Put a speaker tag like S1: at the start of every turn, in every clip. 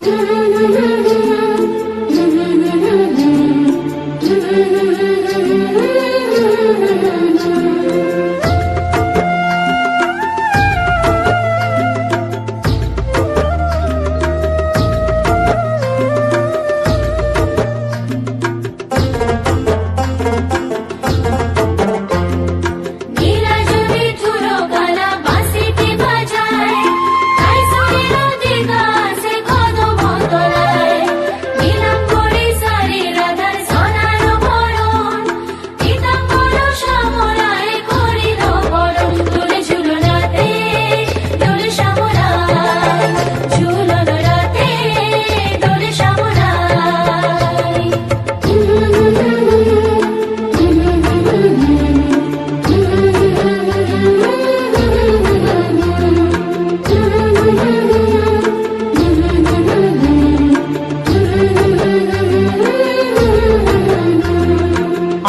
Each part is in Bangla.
S1: なななに?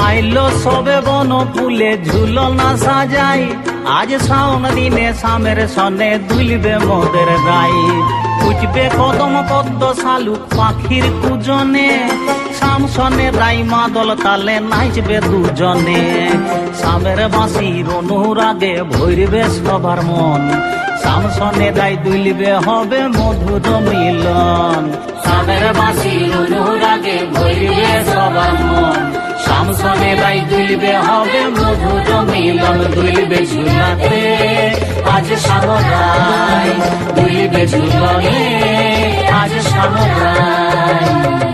S2: আইলো সবে বন ফুলে ঝুলনা সাজাই। আজ শাওন দিনে সামের সনে দুলবে মোদের গাই উঠবে কদম পদ্ম শালুক পাখির কুজনে। শামসনে রাই মাদল তালে নাচবে দুজনে। সামের বাঁশির অনুরাগে ভরবে সবার মন। শামসনে রাই দুলবে হবে মধুর মিলন। সামের বাঁশির অনুরাগে ভরবে সবার মন। শামসনে রাই দুলবে হবে মধুর মিলন দুলবে ঝুলাতে আজ সামরাই দুলবে ঝুলনে আজ সামরাই।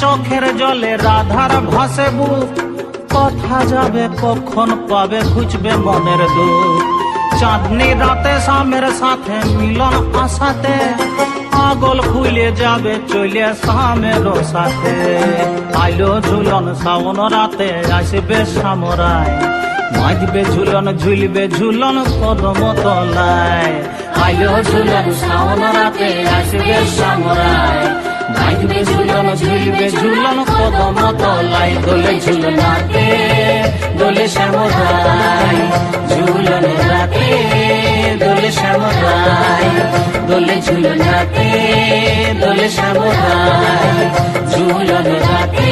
S2: চোখের জলে রাধার ভাসে বুক। কথা যাবে কখন পাবে খুঁজবে মনের দুঃখ। চাঁদনি রাতে সামের সাথে মিলন আসাতে আগল খুলে যাবে চলে সামের সাথে। আইলো ঝুলন শ্রাবণ রাতে, আসবে সামরায়। মাঝবে ঝুলন, ঝুলবে ঝুলন কদম তলায়। আইলো ঝুলন শ্রাবণ রাতে, আসবে সামরায়। মাঝবে ঝুলবে ঝুলন কদম তলায় দোলে ঝুলনাতে, দোলে শ্যামদাই ঝুলন রাতে, দোলে শ্যামদাই দোলে ঝুলনাতে, দোলে শ্যামদাই ঝুলন রাতে